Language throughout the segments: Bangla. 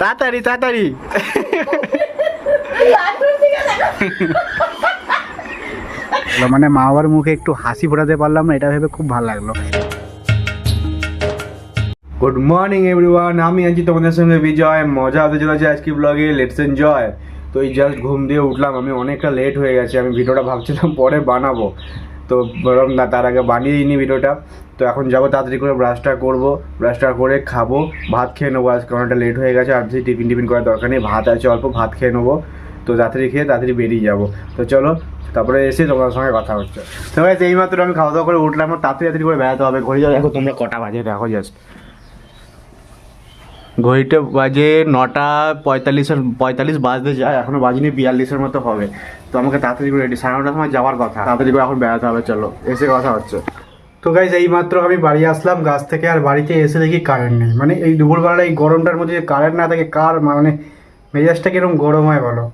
তাড়াতাড়ি তাড়াতাড়ি। মানে মা বাবার মুখে একটু হাসি ফোটাতে পারলাম না এটা ভেবে খুব ভালো লাগল। গুড মর্নিং এভরিওয়ান আমি আছি তোমাদের সঙ্গে বিজয়। মজা হতে চলেছে আজকে ব্লগে লেটস এনজয় তো এই জাস্ট ঘুম দিয়ে উঠলাম। আমি অনেকটা লেট হয়ে গেছে। আমি ভিডিওটা ভাবছিলাম পরে বানাবো। তো বরং না, তার আগে বানিয়ে নিই ভিডিওটা। তো এখন যাব তাড়াতাড়ি করে ব্রাশটা করব। ব্রাশটা করে খাব, ভাত খেয়ে নেব। আজকে অনেকটা লেট হয়ে গেছে আর যদি টিফিন টিফিন করার দরকার নেই, ভাত আছে অল্প, ভাত খেয়ে নেব। তো তাড়াতাড়ি খেয়ে তাড়াতাড়ি বেরিয়ে যাব। তো চলো, তারপরে এসে তোমার সঙ্গে কথা হচ্ছে। তো এই মাত্র আমি খাওয়া দাওয়া করে উঠলাম, তাড়াতাড়ি তাড়াতাড়ি করে বেড়াতে হবে। ঘুরে যাও দেখো তোমরা কটা বাজে, দেখো জাস্ট ঘড়িটা বাজে নটা পঁয়তাল্লিশের পঁয়তাল্লিশ বাজতে যায়, এখনও বাজিনি বিয়াল্লিশের মতো হবে। তো আমাকে তাড়াতাড়ি করে রেডি, সাড়ে নটার সময় যাওয়ার কথা। তাড়াতাড়ি করে এখন বেড়াতে হবে, চলো, এসে কথা হচ্ছে। তো গাইজ এই মাত্র আমি বাড়ি আসলাম, গাছ থেকে, আর বাড়িতে এসে দেখি কারেন্ট নেই। মানে এই দুপুরবেলা এই গরমটার মধ্যে কারেন্ট না থাকে, কার মানে মেজাজটা কীরকম গরম হয় বলো?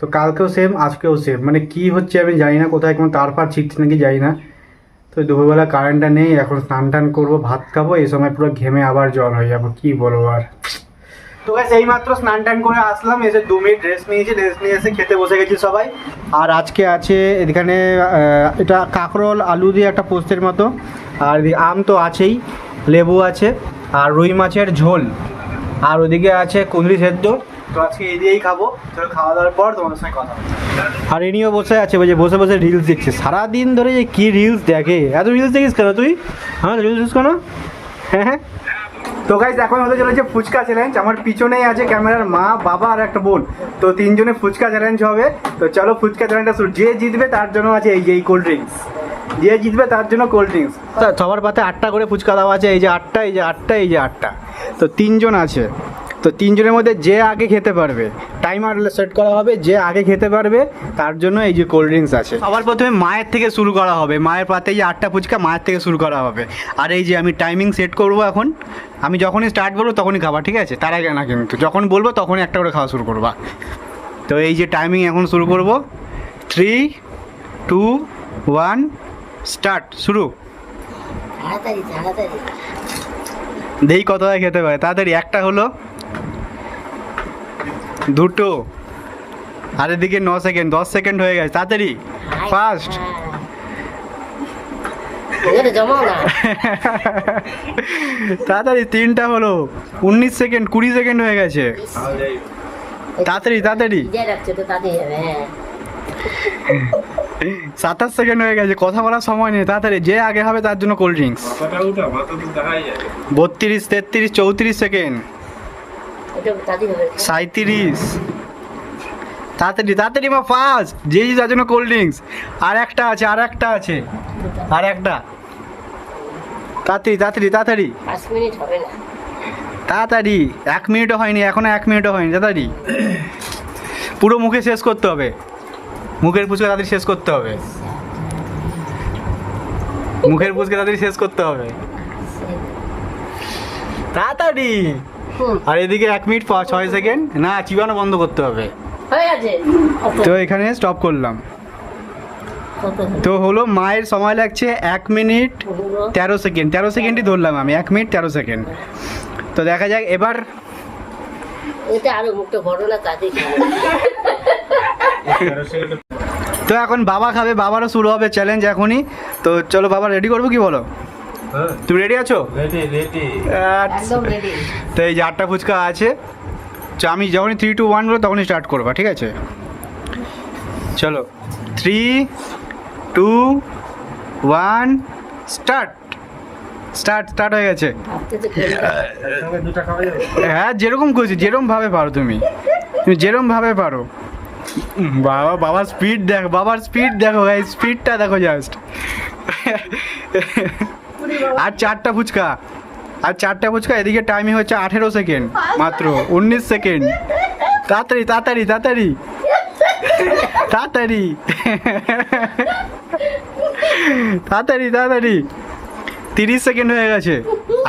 তো কালকেও সেম আজকেও সেম মানে কি হচ্ছে আমি জানি না, কোথায় কোনো তার ফার ছিটছে নাকি জানি না। তো দুপুরবেলা কারেন্টটা নেই, এখন স্নান টান করব, ভাত খাব, এই সময় পুরো ঘেমে আবার জল হয়ে যাব, কি বলব আর। তো গাইস এই মাত্র স্নান টান করে আসলাম এসে দু মিনিট ড্রেস নিয়েছি ড্রেস নিয়ে এসে খেতে বসে গেছি সবাই। আর আজকে আছে এখানে এটা কাঁকরোল, আলু দিয়ে একটা পোস্তের মতো, আর আম তো আছেই, লেবু আছে, আর রুই মাছের ঝোল। আর ওদিকে আছে কুঁদরি সেদ্ধ। তো আজকে এই দিয়েই খাব। চলো খাওয়া দাওয়ার পর তোমাদের সঙ্গে কথা। আর ইনিও বসে আছে যে বসে বসে রিলস দেখছে। সারাদিন ধরে যে কী রিলস দেখে। এত রিলস দেখিস কেন তুই? হ্যাঁ রিলস দেখিস কেন? হ্যাঁ হ্যাঁ। তো গাইজ এখন হতে চলেছে ফুচকা চ্যালেঞ্জ আমার পিছনেই আছে ক্যামেরার মা বাবা আর একটা বোন। তো তিনজনে ফুচকা চ্যালেঞ্জ হবে। তো চলো ফুচকা চ্যালেঞ্জটা শুরু। যে জিতবে তার জন্য আছে এই যে এই কোল্ড ড্রিঙ্কস যে জিতবে তার জন্য কোল্ড ড্রিঙ্কস সবার পাতে আটটা করে ফুচকা দেওয়া আছে। এই যে আটটা এই যে আটটা এই যে আটটা। তো তিনজন আছে। তো তিনজনের মধ্যে যে আগে খেতে পারবে টাইমার সেট করা হবে যে আগে খেতে পারবে তার জন্য এই যে কোল্ড ড্রিঙ্কস আছে। সবার প্রথমে মায়ের থেকে শুরু করা হবে মায়ের পাতে এই আটটা ফুচকা মায়ের থেকে শুরু করা হবে। আর এই যে আমি টাইমিং সেট করব এখন আমি যখনই স্টার্ট বলব তখনই খাবা ঠিক আছে? তার আগে না কিন্তু যখন বলব তখনই একটা করে খাওয়া শুরু করবা। তো এই যে টাইমিং এখন শুরু করব। থ্রি টু ওয়ান স্টার্ট শুরু। দেখি কত খেতে পারে। তাড়াতাড়ি একটা হলো দুটো। আর এদিকে ন সেকেন্ড দশ সেকেন্ড হয়ে গেছে। তাড়াতাড়ি ফার্স্ট তাড়াতাড়ি তিনটা হলো। উনিশ সেকেন্ড কুড়ি সেকেন্ড হয়ে গেছে। তাড়াতাড়ি তাড়াতাড়ি। হ্যাঁ। সাতাশ সেকেন্ড হয়ে গেছে। কথা বলার সময় নেই। তাড়াতাড়ি যে আগে হবে তার জন্য কোল্ড ড্রিঙ্কস বত্রিশ তেত্রিশ চৌত্রিশ সেকেন্ড সাঁত্রিশ তাড়াতাড়ি তাড়াতাড়ি মা ফার্স্ট যে তার জন্য কোল্ড ড্রিঙ্কস আর একটা আছে আর একটা আছে। আর একটা। তাড়াতাড়ি তাড়াতাড়ি তাড়াতাড়ি। পাঁচ মিনিট হবে না। তাড়াতাড়ি। এক মিনিটও হয়নি এখনও এক মিনিটও হয়নি তাড়াতাড়ি। পুরো মুখে শেষ করতে হবে। মুখের পুচকে তাড়াতাড়ি শেষ করতে হবে। মুখের পুচকে তাড়াতাড়ি শেষ করতে হবে। তাড়াতাড়ি। আর এদিকে এক মিনিট ছয় সেকেন্ড। না চিবানো বন্ধ করতে হবে। তো এখানে স্টপ করলাম। তো হলো মায়ের সময় লাগছে এক মিনিট তেরো সেকেন্ড। তেরো সেকেন্ডই ধরলাম আমি এক মিনিট তেরো সেকেন্ড। তো দেখা যাক এবার এটা আরও মুখটা বড় না তাতে তো এখন বাবা খাবে বাবারও শুরু হবে চ্যালেঞ্জ এখনই। তো চলো বাবা রেডি করব কি বলো? তুমি রেডি আছো? তো এই যে আটটা ফুচকা আছে তো আমি যখনই থ্রি টু ওয়ান বলো তখনই স্টার্ট করবা ঠিক আছে? চলো three two one start start start হয়ে গেছে। হ্যাঁ যেরকম খুশি যেরকম ভাবে পারো তুমি। তুমি যেরকম ভাবে পারো। বাবা বাবার স্পিড দেখো বাবার স্পিড দেখো ভাই স্পিডটা দেখো জাস্ট আর চারটা ফুচকা। আর চারটা ফুচকা এদিকে টাইমিং হচ্ছে আঠেরো সেকেন্ড মাত্র উনিশ সেকেন্ড তাড়াতাড়ি তাড়াতাড়ি তাড়াতাড়ি। তাড়াতাড়ি। তাড়াতাড়ি তাড়াতাড়ি। তিরিশ সেকেন্ড হয়ে গেছে।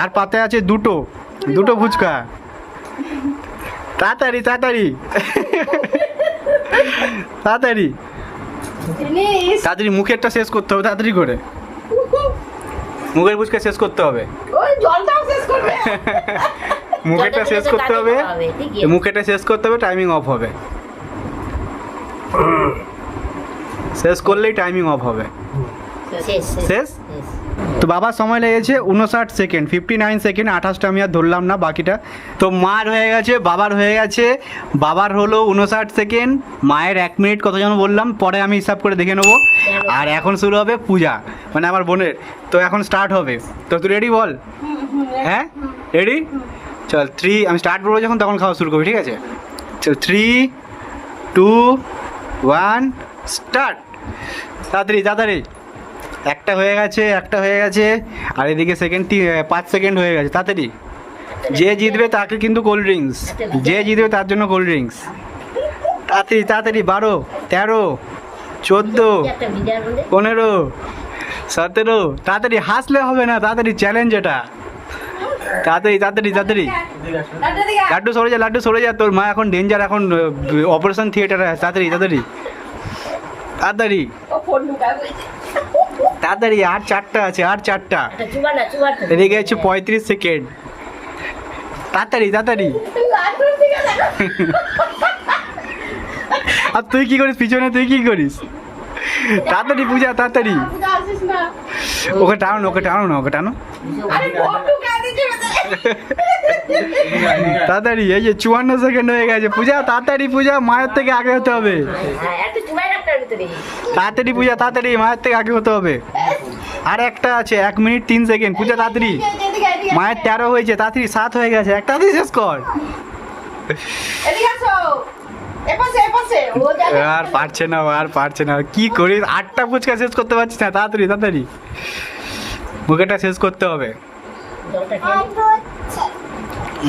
আর পাতে আছে দুটো দুটো ফুচকা। তাড়াতাড়ি তাড়াতাড়ি। তাড়াতাড়ি। তাড়াতাড়ি মুখেরটা শেষ করতে হবে তাড়াতাড়ি করে। মুখের ফুচকা শেষ করতে হবে। ওই জলটাও শেষ করবে। মুখেরটা শেষ করতে হবে। মুখেটা শেষ করতে হবে টাইমিং অফ হবে। শেষ করলেই টাইমিং অফ হবে। শেষ? বাবার সময় লেগেছে উনষাট সেকেন্ড ফিফটি নাইন সেকেন্ড, আঠাশটা আমি আর ধরলাম না বাকিটা। তো মার হয়ে গেছে, বাবার হয়ে গেছে, বাবার হলো উনষাট সেকেন্ড, মায়ের এক মিনিট কত যেন বললাম, পরে আমি হিসাব করে দেখে নেব। আর এখন শুরু হবে পূজা মানে আমার বোনের। তো এখন স্টার্ট হবে। তো তুই রেডি বল? হ্যাঁ? রেডি চল থ্রি আমি স্টার্ট করব যখন, তখন খাওয়া শুরু করবি, ঠিক আছে? চল থ্রি টু ওয়ান স্টার্ট তাড়াতাড়ি তাড়াতাড়ি। একটা হয়ে গেছে, একটা হয়ে গেছে, আর এদিকে সেকেন্ড পাঁচ সেকেন্ড হয়ে গেছে, তাড়াতাড়ি। যে জিতবে তাকে কিন্তু কোল্ড ড্রিঙ্কস যে জিতবে তার জন্য কোল্ড ড্রিঙ্কস তাড়াতাড়ি তাড়াতাড়ি, বারো, তেরো, চোদ্দ, পনেরো, সতেরো, তাড়াতাড়ি হাসলে হবে না, তাড়াতাড়ি চ্যালেঞ্জ এটা। তাড়াতাড়ি তাড়াতাড়ি তাড়াতাড়ি। লাড্ডু সরে যা, লাড্ডু সরে যা, তোর মা এখন ডেঞ্জার এখন অপারেশন থিয়েটারে আছে, তাড়াতাড়ি তাড়াতাড়ি। তাড়াতাড়ি। তাড়াতাড়ি আর চারটা আছে আর চারটা। তো। এদিকে আছে পঁয়ত্রিশ সেকেন্ড। তাড়াতাড়ি তাড়াতাড়ি। আর তুই কি করিস পিছনে তুই কি করিস? তাড়াতাড়ি পূজা তাড়াতাড়ি। ওকে টানো ওকে টানো না ওকে টানো। তাড়াতাড়ি, এই যে চুয়ান্ন সেকেন্ড হয়ে গেছে। পূজা, তাড়াতাড়ি পূজা, মায়ের থেকে আগে হতে হবে। তাড়াতাড়ি পূজা, তাড়াতাড়ি, মায়ের থেকে আগে হতে হবে। আর একটা আছে, এক মিনিট তিন সেকেন্ড পূজা, তাড়াতাড়ি। মায়ের তেরো হয়েছে, তাড়াতাড়ি সাত হয়ে গেছে। একটা তাড়াতাড়ি শেষ কর। আর পারছে না, আর পারছে না। কি করি? আটটা ফুচকা শেষ করতে পারছিস না, তাড়াতাড়ি তাড়াতাড়ি। মুখেরটা শেষ করতে হবে।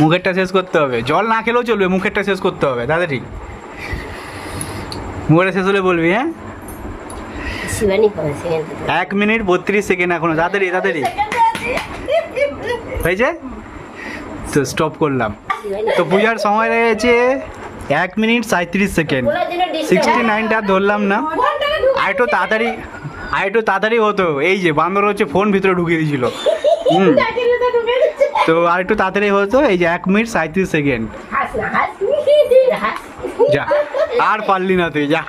মুখেরটা শেষ করতে হবে। জল না খেলেও চলবে মুখেরটা শেষ করতে হবে তাড়াতাড়ি মুখেরটা শেষ হলে বলবি হ্যাঁ? এক মিনিট বত্রিশ সেকেন্ড এখনও তাড়াতাড়ি তাড়াতাড়ি। হয়েছে? তো স্টপ করলাম। তো পূজার সময় লেগেছে এক মিনিট সাঁত্রিশ সেকেন্ড। সিক্সটি নাইনটা ধরলাম না। আর একটু তাড়াতাড়ি আর একটু তাড়াতাড়ি হতো। এই যে বান্দর হচ্ছে ফোন ভিতরে ঢুকিয়ে দিয়েছিল। হুম। তো আর একটু তাড়াতাড়ি হতো এই যে এক মিনিট সাঁত্রিশ সেকেন্ড। যা আর পারলি না তুই যা।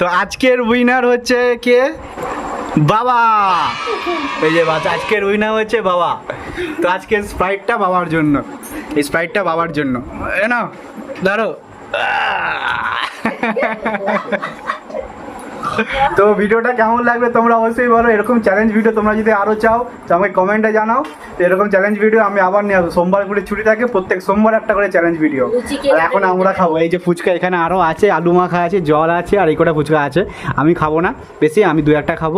তো আজকের উইনার হচ্ছে কে? বাবা। এই যে বাচ্চা আজকের উইনার হচ্ছে বাবা। তো আজকের স্প্রাইটটা বাবার জন্য। এই স্প্রাইটটা বাবার জন্য। এ না ধরো তো ভিডিওটা কেমন লাগবে তোমরা অবশ্যই বলো এরকম চ্যালেঞ্জ ভিডিও তোমরা যদি আরও চাও তো আমাকে কমেন্টে জানাও। তো এরকম চ্যালেঞ্জ ভিডিও আমি আবার নিয়ে আসব। সোমবার করে ছুটি থাকে প্রত্যেক সোমবার একটা করে চ্যালেঞ্জ ভিডিও আর এখন আমরা খাব। এই যে ফুচকা এখানে আরও আছে আলু মাখা আছে জল আছে আর এই কটা ফুচকা আছে। আমি খাব না বেশি আমি দু একটা খাব।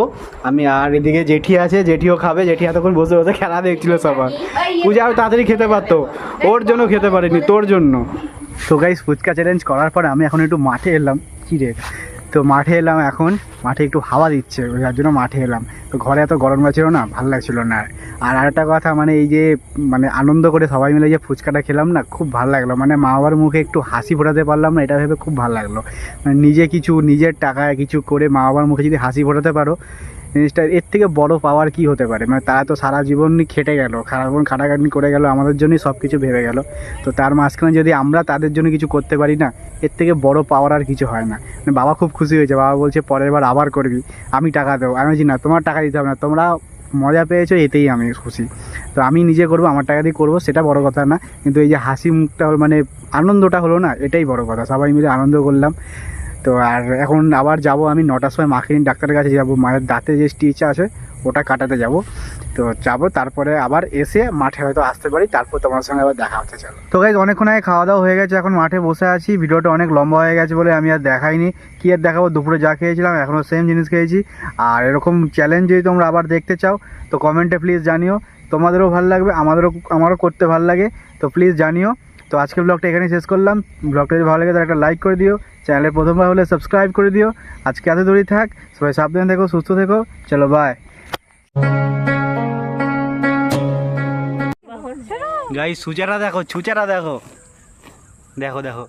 আমি আর এদিকে জেঠি আছে জেঠিও খাবে। জেঠি এতক্ষণ বসে বসে খেলা দেখছিল সবার। পূজা আরও তাড়াতাড়ি খেতে পারতো। ওর জন্য খেতে পারিনি তোর জন্য। তো গাইস ফুচকা চ্যালেঞ্জ করার পরে আমি এখন একটু মাঠে এলাম। কী রে? তো মাঠে এলাম এখন। মাঠে একটু হাওয়া দিচ্ছে, যার জন্য মাঠে এলাম। তো ঘরে এত গরম ছিল না, ভালো লাগছিল না। আর। আর আরেকটা কথা মানে এই যে মানে আনন্দ করে সবাই মিলে যে ফুচকাটা খেলাম না, খুব ভালো লাগল। মানে মা বাবার মুখে একটু হাসি ফোটাতে পারলাম না, এটা ভেবে খুব ভালো লাগল। মানে নিজে কিছু, নিজের টাকায় কিছু করে মা বাবার মুখে যদি হাসি ফোটাতে পারো জিনিসটা, এর থেকে বড় পাওয়ার কি হতে পারে? মানে তারা তো সারা জীবনই খেটে গেল সারাক্ষণ খাটাখাটনি করে গেল, আমাদের জন্যই সব কিছু ভেবে গেল। তো তার মাঝখানে যদি আমরা তাদের জন্য কিছু করতে পারি না, এর থেকে বড় পাওয়ার আর কিছু হয় না। মানে বাবা খুব খুশি হয়েছে, বাবা বলছে, পরের বার আবার করবি। আমি টাকা দেবো। আমি বলছি, না, তোমার টাকা দিতে হবে না, তোমরা মজা পেয়েছ, এতেই আমি খুশি। তো আমি নিজে করব, আমার টাকা দিয়ে করব, সেটা বড় কথা না। কিন্তু এই যে হাসি মুখটা মানে আনন্দটা হলো না, এটাই বড় কথা। সবাই মিলে আনন্দ করলাম। তো আর এখন আবার যাব আমি নটার সময় মাকে নিয়ে ডাক্তারের কাছে যাব। মায়ের দাঁতে যে স্টিচ আছে, ওটা কাটাতে যাব। তো যাব, তারপরে আবার এসে মাঠে হয়তো আসতে পারি, তারপর তোমার সঙ্গে আবার দেখা হতে চলো। তো গাইজ অনেকক্ষণ আগে খাওয়া দাওয়া হয়ে গেছে, এখন মাঠে বসে আছি। ভিডিওটা অনেক লম্বা হয়ে গেছে বলে আমি আর দেখাইনি। কি আর দেখাবো, দুপুরে যা খেয়েছিলাম, এখনও সেম জিনিস খেয়েছি। আর এরকম চ্যালেঞ্জ যদি তোমরা আবার দেখতে চাও, তো কমেন্টে প্লিজ জানিও। তোমাদেরও ভালো লাগবে, আমাদেরও, আমারও করতে ভালো লাগে। তো প্লিজ জানিও। তো আজকের ব্লগটা এখানেই শেষ করলাম। ব্লগটা যদি ভালো লাগে তাহলে একটা লাইক করে দিও। চ্যানেলে প্রথমবার হলে সাবস্ক্রাইব করে দিও। আজকে এত দূরই থাক। সবাই সাবধানে থেকো সুস্থ থেকো। চলো বাই গাই সুচারা দেখো ছুচারা দেখো। দেখো দেখো।